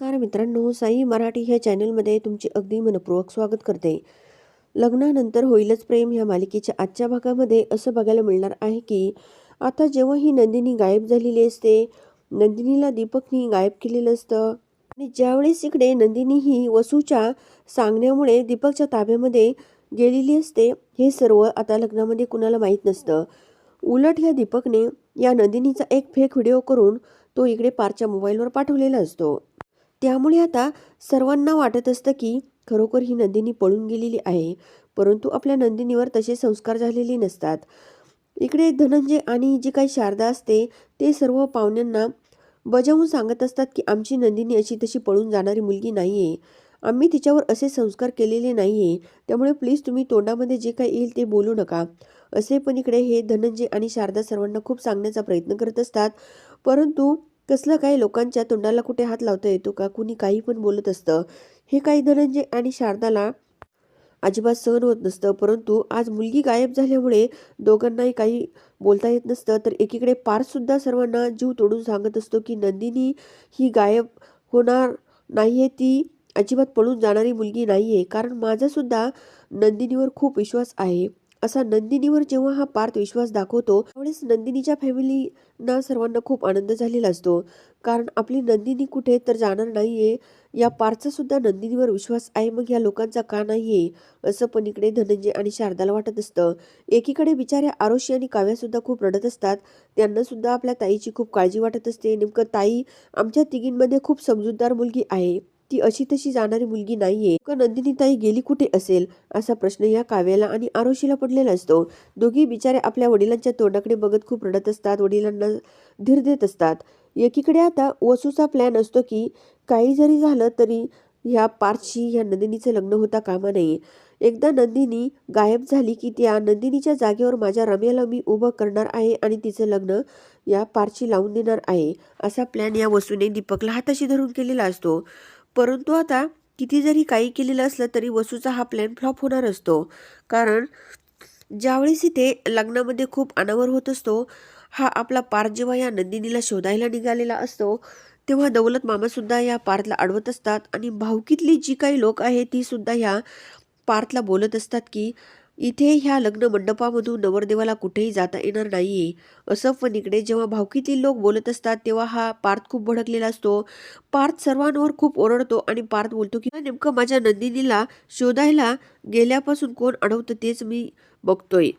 नमस्कार मित्रांनो साई मराठी ह्या चॅनलमध्ये तुमचे अगदी मनपूर्वक स्वागत करते. लग्नानंतर होईलच प्रेम ह्या मालिकेच्या आजच्या भागामध्ये असं बघायला मिळणार आहे की आता जेव्हा ही नंदिनी गायब झालेली असते नंदिनीला दीपकनी गायब केलेलं असतं. आणि ज्यावेळेस इकडे नंदिनी ही वसूच्या सांगण्यामुळे दीपकच्या ताब्यामध्ये गेलेली असते हे सर्व आता लग्नामध्ये कुणाला माहीत नसतं. उलट ह्या दीपकने या नंदिनीचा एक फेक व्हिडिओ करून तो इकडे पारच्या मोबाईलवर पाठवलेला असतो. त्यामुळे आता सर्वांना वाटत असतं की खरोखर ही नंदिनी पळून गेलेली आहे परंतु आपल्या नंदिनीवर तसे संस्कार झालेले नसतात. इकडे धनंजय आणि जी काही शारदा असते ते सर्व पाहुण्यांना बजावून सांगत असतात की आमची नंदिनी अशी तशी पळून जाणारी मुलगी नाही आहे आम्ही तिच्यावर असे संस्कार केलेले नाही आहे त्यामुळे प्लीज तुम्ही तोंडामध्ये जे काही येईल ते बोलू नका. असे पण इकडे हे धनंजय आणि शारदा सर्वांना खूप सांगण्याचा प्रयत्न करत असतात परंतु कसलं काय लोकांच्या तोंडाला कुठे हात लावता येतो का? कुणी काही पण बोलत असतं. हे काही धनंजय आणि शारदाला अजिबात सहन होत नसतं. परंतु आज मुलगी गायब झाल्यामुळे दोघांनाही काही बोलता येत नसतं. तर एकीकडे पार्थसुद्धा सर्वांना जीव तोडून सांगत असतो की नंदिनी ही गायब होणार नाही आहे ती अजिबात पळून जाणारी मुलगी नाही आहे कारण माझासुद्धा नंदिनीवर खूप विश्वास आहे. असा नंदिनीवर जेव्हा हा पार्थ विश्वास दाखवतो त्यावेळेस नंदिनीच्या फॅमिलीना सर्वांना खूप आनंद झालेला असतो. कारण आपली नंदिनी कुठे तर जाणार नाहीये. या पार्थचा सुद्धा नंदिनीवर विश्वास आहे. मग या लोकांचा का नाहीये? असं पण इकडे धनंजय आणि शारदाला वाटत असतं. एकीकडे बिचाऱ्या आरोशी आणि काव्या सुद्धा खूप रडत असतात. त्यांना सुद्धा आपल्या ताईची खूप काळजी वाटत असते. नेमकं ताई आमच्या तिघींमध्ये खूप समजूतदार मुलगी आहे. ती अशी तशी जाणारी मुलगी नाहीये. का नंदिनी ताई गेली कुठे असेल? असा प्रश्न या काव्याला आणि आरोशीला पडलेला असतो. दोघी बिचारे आपल्या वडिलांच्या तोंडाकडे बघत खूप रडत असतात वडिलांना धीर देत असतात. एकीकडे आता वसूचा प्लॅन असतो की काही जरी झालं तरी ह्या पार्थशी ह्या नंदिनीचं लग्न होता कामा नये. एकदा नंदिनी गायब झाली की त्या नंदिनीच्या जागेवर माझ्या रम्याला मी उभं करणार आहे आणि तिचं लग्न या पारशी लावून देणार आहे असा प्लॅन या वसूने दीपकला हाताशी धरून केलेला असतो. परंतु आता किती जरी काही केलेलं असलं तरी वसूचा हा प्लॅन फ्लॉप होणार असतो. कारण ज्यावेळेस इथे लग्नामध्ये खूप अनावर होत असतो हा आपला पार जेव्हा या नंदिनीला शोधायला निघालेला असतो तेव्हा दौलत मामासुद्धा या पार्थला अडवत असतात आणि भावकीतली जी काही लोक आहेत ती सुद्धा ह्या पार्थला बोलत असतात की इथे ह्या लग्न मंडपामधून नवरदेवाला कुठेही जाता येणार नाहीये. असं पण इकडे जेव्हा भावकीतील लोक बोलत असतात तेव्हा हा पार्थ खूप भडकलेला असतो. पार्थ सर्वांवर खूप ओरडतो आणि पार्थ बोलतो की नेमकं माझ्या नंदिनीला शोधायला गेल्यापासून कोण अडवतं तेच मी बघतोय.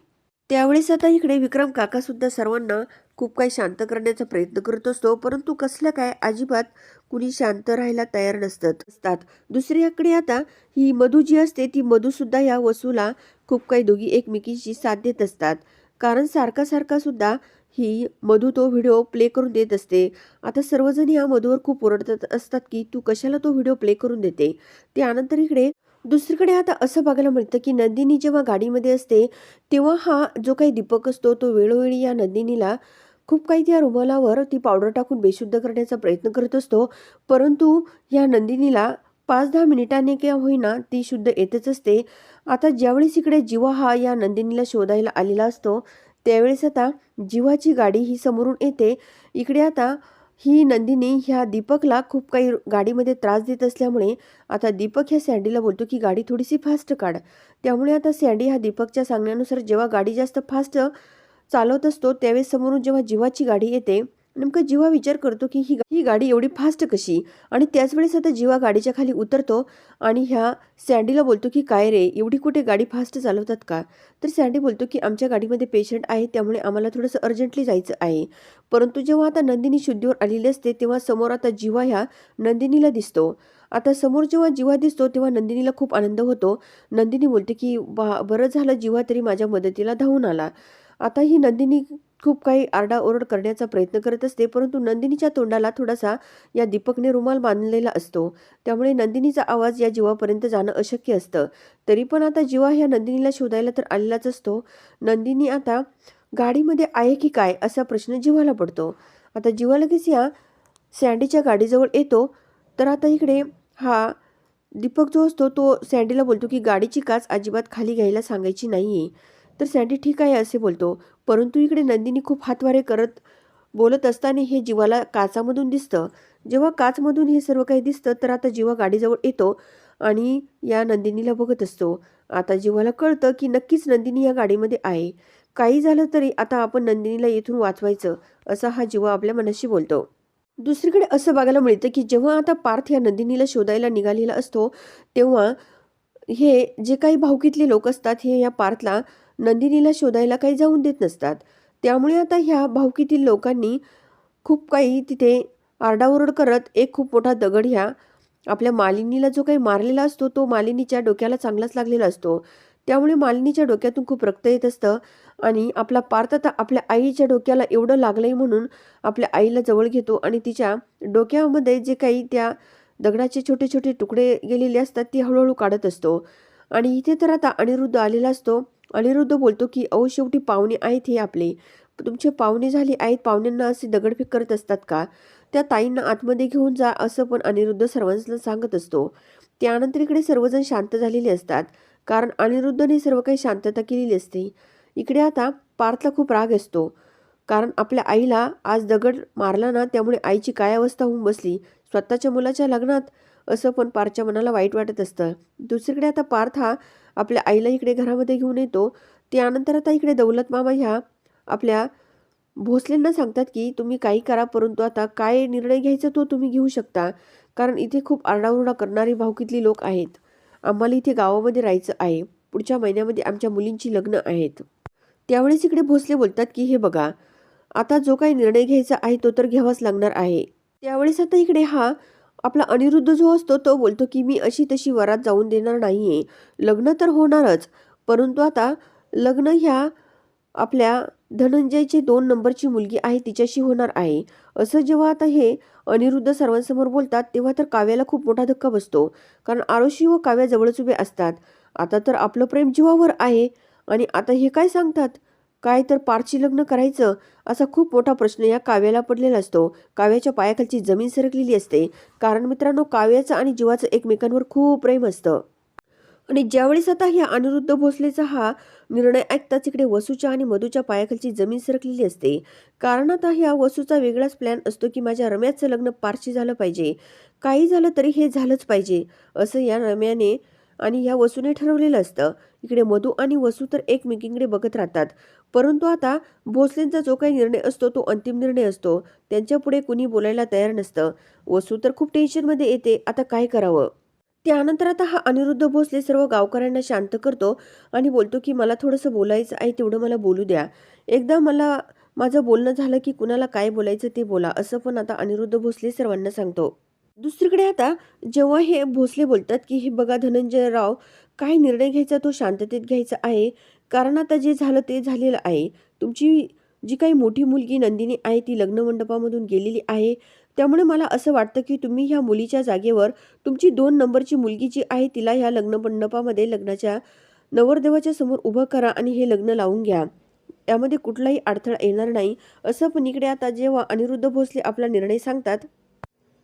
त्यावेळेस आता इकडे विक्रम काकासुद्धा सर्वांना खूप काही शांत करण्याचा प्रयत्न करत असतो परंतु कसलं काय अजिबात कुणी शांत राहायला तयार नसतात असतात. दुसरीकडे आता ही मधू जी असते ती मधूसुद्धा या वसूला खूप काही दोघी एकमेकींशी साथ देत असतात. कारण सारखा सारखा सुद्धा ही मधू तो व्हिडिओ प्ले करून देत असते. आता सर्वजण या मधूवर खूप ओरडत असतात की तू कशाला तो व्हिडिओ प्ले करून देते? त्यानंतर इकडे दुसरीकडे आता असं बघायला मिळतं की नंदिनी जेव्हा गाडीमध्ये असते तेव्हा हा जो काही दीपक असतो तो वेळोवेळी या नंदिनीला खूप काही त्या रुमालावर ती पावडर टाकून बेशुद्ध करण्याचा प्रयत्न करत असतो. परंतु या नंदिनीला पाच दहा मिनिटांनी किंवा होईना ती शुद्ध येतच असते. आता ज्यावेळेस इकडे जिवा हा या नंदिनीला शोधायला आलेला असतो त्यावेळेस आता जीवाची गाडी ही समोरून येते. इकडे आता ही नंदिनी ह्या दीपकला खूप काही गाडीमध्ये त्रास देत असल्यामुळे आता दीपक ह्या सँडीला बोलतो की गाडी थोडीशी फास्ट काढ. त्यामुळे आता सँडी ह्या दीपकच्या सांगण्यानुसार जेव्हा गाडी जास्त फास्ट चालवत असतो त्यावेळेस समोरून जेव्हा जीवाची गाडी येते नेमकं जीवा विचार करतो की ही ही गाडी एवढी फास्ट कशी? आणि त्याच वेळेस आता जीवा गाडीच्या खाली उतरतो आणि ह्या सँडीला बोलतो की काय रे एवढी कुठे गाडी फास्ट चालवतात का? तर सँडी बोलतो की आमच्या गाडीमध्ये पेशंट आहे त्यामुळे आम्हाला थोडंसं अर्जंटली जायचं आहे. परंतु जेव्हा आता नंदिनी शुद्धीवर आलेली असते तेव्हा समोर आता जीवा ह्या नंदिनीला दिसतो. आता समोर जेव्हा जीवा दिसतो तेव्हा नंदिनीला खूप आनंद होतो. नंदिनी बोलते की बा बरं झालं जीवा तरी माझ्या मदतीला धावून आला. आता ही नंदिनी खूप काही आरडाओरड करण्याचा प्रयत्न करत असते परंतु नंदिनीच्या तोंडाला थोडासा या दीपकने रुमाल बांधलेला असतो. त्यामुळे नंदिनीचा आवाज या जीवापर्यंत जाणं अशक्य असतं. तरी पण आता जीवा ह्या नंदिनीला शोधायला तर आलेलाच असतो. नंदिनी आता गाडीमध्ये आहे की काय असा प्रश्न जीवाला पडतो. आता जीवा लगेच या सँडीच्या गाडीजवळ येतो. तर आता इकडे हा दीपक जो असतो तो सँडीला बोलतो की गाडीची काच अजिबात खाली घ्यायला सांगायची नाही आहे तर सँडी ठीक आहे असे बोलतो. परंतु इकडे नंदिनी खूप हातवारे करत बोलत असताना हे जीवाला काचामधून दिसतं. जेव्हा काचमधून हे सर्व काही दिसतं तर आता जीवा गाडीजवळ येतो आणि या नंदिनीला बघत असतो. आता जीवाला कळतं की नक्कीच नंदिनी या गाडीमध्ये आहे. काही झालं तरी आता आपण नंदिनीला येथून वाचवायचं असा हा जीवा आपल्या मनाशी बोलतो. दुसरीकडे असं बघायला मिळतं की जेव्हा आता पार्थ या नंदिनीला शोधायला निघालेला असतो तेव्हा हे जे काही भावकीतले लोक असतात हे या पार्थला नंदिनीला शोधायला काही जाऊन देत नसतात. त्यामुळे आता ह्या भावकीतील लोकांनी खूप काही तिथे आरडाओरड करत एक खूप मोठा दगड ह्या आपल्या मालिनीला जो काही मारलेला असतो तो मालिनीच्या डोक्याला चांगलाच लागलेला असतो. त्यामुळे मालिनीच्या डोक्यातून खूप रक्त येत असतं आणि आपला पार्थ आता आपल्या आईच्या डोक्याला एवढं लागलंय म्हणून आपल्या आईला जवळ घेतो आणि तिच्या डोक्यामध्ये जे काही त्या दगडाचे छोटे छोटे तुकडे गेलेले असतात ती हळूहळू काढत असतो. आणि इथे तर आता अनिरुद्ध आलेला असतो. अनिरुद्ध बोलतो की अहो शेवटी पाहुणे आहेत हे आपले. तुमचे पाहुणे झाले आहेत. पाहुण्यांना असे दगडफेक करत असतात का? त्या ताईंना आतमध्ये घेऊन जा असं पण अनिरुद्ध सर्वांना सांगत असतो. त्यानंतर इकडे सर्वजण शांत झालेले असतात. कारण अनिरुद्धने सर्व काही शांतता केलेली असते. इकडे आता पार्थला खूप राग असतो. कारण आपल्या आईला आज दगड मारला ना त्यामुळे आईची काय अवस्था होऊन बसली? स्वतःच्या मुलाच्या लग्नात असं पण पार्थच्या मनाला वाईट वाटत असतं. दुसरीकडे आता पार्थ हा आपल्या आईला इकडे घरामध्ये घेऊन येतो. त्यानंतर आता इकडे दौलत मामा ह्या आपल्या भोसलेंना सांगतात की तुम्ही काही करा परंतु आता काय निर्णय घ्यायचा तो तुम्ही घेऊ शकता. कारण इथे खूप आरडाओरडा करणारी भावकीतली लोक आहेत. आम्हाला इथे गावामध्ये राहायचं आहे. पुढच्या महिन्यामध्ये आमच्या मुलींची लग्न आहेत. त्यावेळेस इकडे भोसले बोलतात की हे बघा आता जो काही निर्णय घ्यायचा आहे तो तर घ्यावाच लागणार आहे. त्यावेळेस आता इकडे हा आपला अनिरुद्ध जो असतो तो बोलतो की मी अशी तशी वरात जाऊन देणार नाही आहे लग्न तर होणारच परंतु आता लग्न ह्या आपल्या धनंजयची दोन नंबरची मुलगी आहे तिच्याशी होणार आहे. असं जेव्हा आता हे अनिरुद्ध सर्वांसमोर बोलतात तेव्हा तर काव्याला खूप मोठा धक्का बसतो. कारण आरोशी व काव्या जवळच उभे असतात. आता तर आपलं प्रेम जीवावर आहे. आणि आता हे काय सांगतात? काय तर पारची लग्न करायचं असा खूप मोठा प्रश्न या काव्याला पडलेला असतो. काव्याच्या पायाखालची जमीन सरकलेली असते. कारण मित्रांनो काव्याचं आणि जीवाचं एकमेकांवर खूप प्रेम असतं. आणि ज्यावेळेस आता ह्या अनिरुद्ध भोसलेचा हा निर्णय ऐकताच इकडे वसूच्या आणि मधूच्या पायाखालची जमीन सरकलेली असते. कारण आता ह्या वसूचा वेगळाच प्लॅन असतो की माझ्या रम्याचं लग्न पारशी झालं पाहिजे. काही झालं तरी हे झालंच पाहिजे असं या रम्याने आणि ह्या वसूने ठरवलेलं असतं. इकडे मधू आणि वसू तर एकमेकींकडे बघत राहतात. परंतु आता भोसलेंचा जो काही निर्णय असतो तो अंतिम निर्णय असतो. त्यांच्या पुढे कुणी बोलायला तयार नसतं. वसू तर खूप टेन्शनमध्ये येते. आता काय करावं? त्यानंतर आता हा अनिरुद्ध भोसले सर्व गावकऱ्यांना शांत करतो आणि बोलतो की मला थोडंसं बोलायचं आहे तेवढं मला बोलू द्या. एकदा मला माझं बोलणं झालं की कुणाला काय बोलायचं ते बोला असं पण आता अनिरुद्ध भोसले सर्वांना सांगतो. दुसरीकडे आता जेव्हा हे भोसले बोलतात की हे बघा धनंजय राव काय निर्णय घ्यायचा तो शांततेत घ्यायचा आहे. कारण आता जे झालं ते झालेलं आहे. तुमची जी काही मोठी मुलगी नंदिनी आहे ती लग्न मंडपामधून गेलेली आहे. त्यामुळे मला असं वाटतं की तुम्ही ह्या मुलीच्या जागेवर तुमची दोन नंबरची मुलगी जी आहे तिला ह्या लग्न मंडपामध्ये लग्नाच्या नवरदेवाच्या समोर उभं करा आणि हे लग्न लावून घ्या. यामध्ये कुठलाही अडथळा येणार नाही. असं पण इकडे आता जेव्हा अनिरुद्ध भोसले आपला निर्णय सांगतात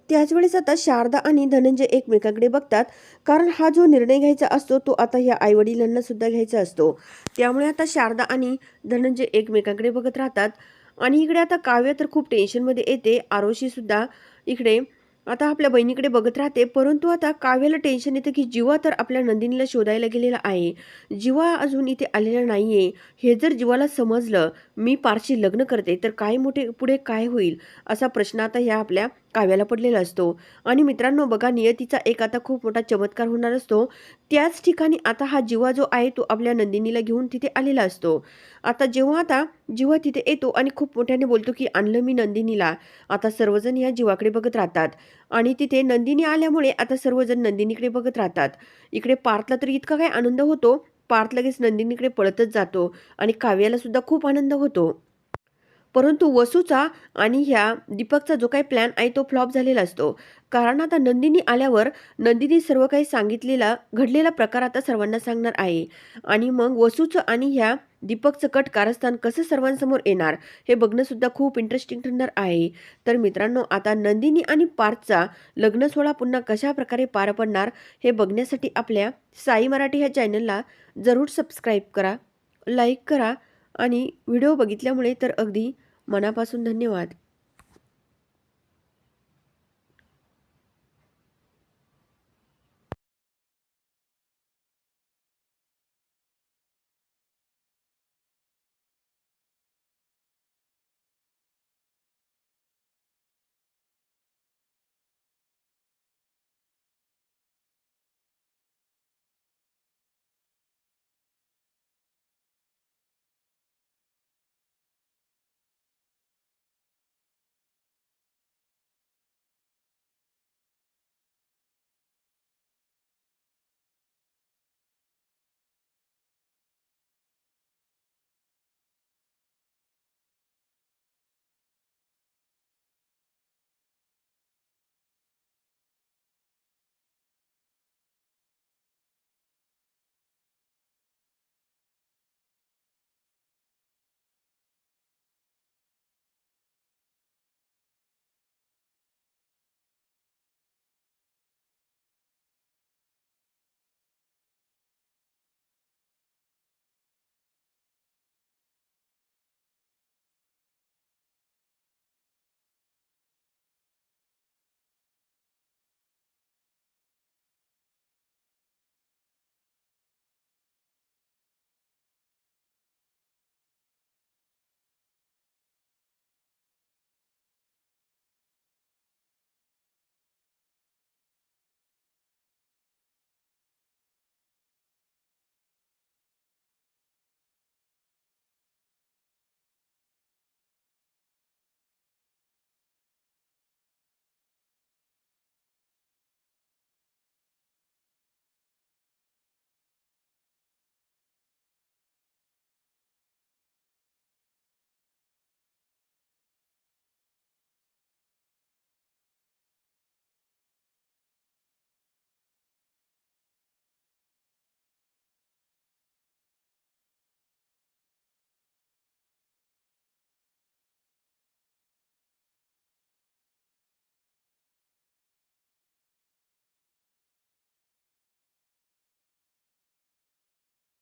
त्याचवेळेस आता शारदा आणि धनंजय एकमेकांकडे बघतात. कारण हा जो निर्णय घ्यायचा असतो तो आता ह्या आईवडिलांना सुद्धा घ्यायचा असतो. त्यामुळे आता शारदा आणि धनंजय एकमेकांकडे बघत राहतात. आणि इकडे आता काव्य तर खूप टेन्शनमध्ये येते. आरोशी सुद्धा इकडे आता आपल्या बहिणीकडे बघत राहते. परंतु आता काव्याला टेन्शन येतं की जीवा तर आपल्या नंदिनीला शोधायला गेलेला आहे. जीवा अजून इथे आलेला नाही आहे हे जर जीवाला समजलं मी पारशी लग्न करते तर काय मोठे पुढे काय होईल? असा प्रश्न आता ह्या आपल्या काव्याला पडलेला असतो. आणि मित्रांनो बघा नियतीचा एक आता खूप मोठा चमत्कार होणार असतो. त्याच ठिकाणी आता हा जीवा जो आहे तो आपल्या नंदिनीला घेऊन तिथे आलेला असतो. आता जेव्हा आता जीवा तिथे येतो आणि खूप मोठ्याने बोलतो की आणलं मी नंदिनीला. आता सर्वजण या जीवाकडे बघत राहतात. आणि तिथे नंदिनी आल्यामुळे आता सर्वजण नंदिनीकडे बघत राहतात. इकडे पार्थला तर इतका काय आनंद होतो पार्थ लगेच नंदिनीकडे पळतच जातो. आणि काव्याला सुद्धा खूप आनंद होतो. परंतु वसूचा आणि ह्या दीपकचा जो काही प्लॅन आहे तो फ्लॉप झालेला असतो. कारण आता नंदिनी आल्यावर नंदिनी सर्व काही सांगितलेला घडलेला प्रकार आता सर्वांना सांगणार आहे. आणि मग वसूचं आणि ह्या दीपकचं कट कारस्थान कसं सर्वांसमोर येणार हे बघणंसुद्धा खूप इंटरेस्टिंग ठरणार आहे. तर मित्रांनो आता नंदिनी आणि पार्थचा लग्न सोहळा पुन्हा कशा प्रकारे पार पडणार हे बघण्यासाठी आपल्या साई मराठी ह्या चॅनलला जरूर सबस्क्राईब करा लाईक करा आणि व्हिडिओ बघितल्यामुळे तर अगदी मनापासून धन्यवाद.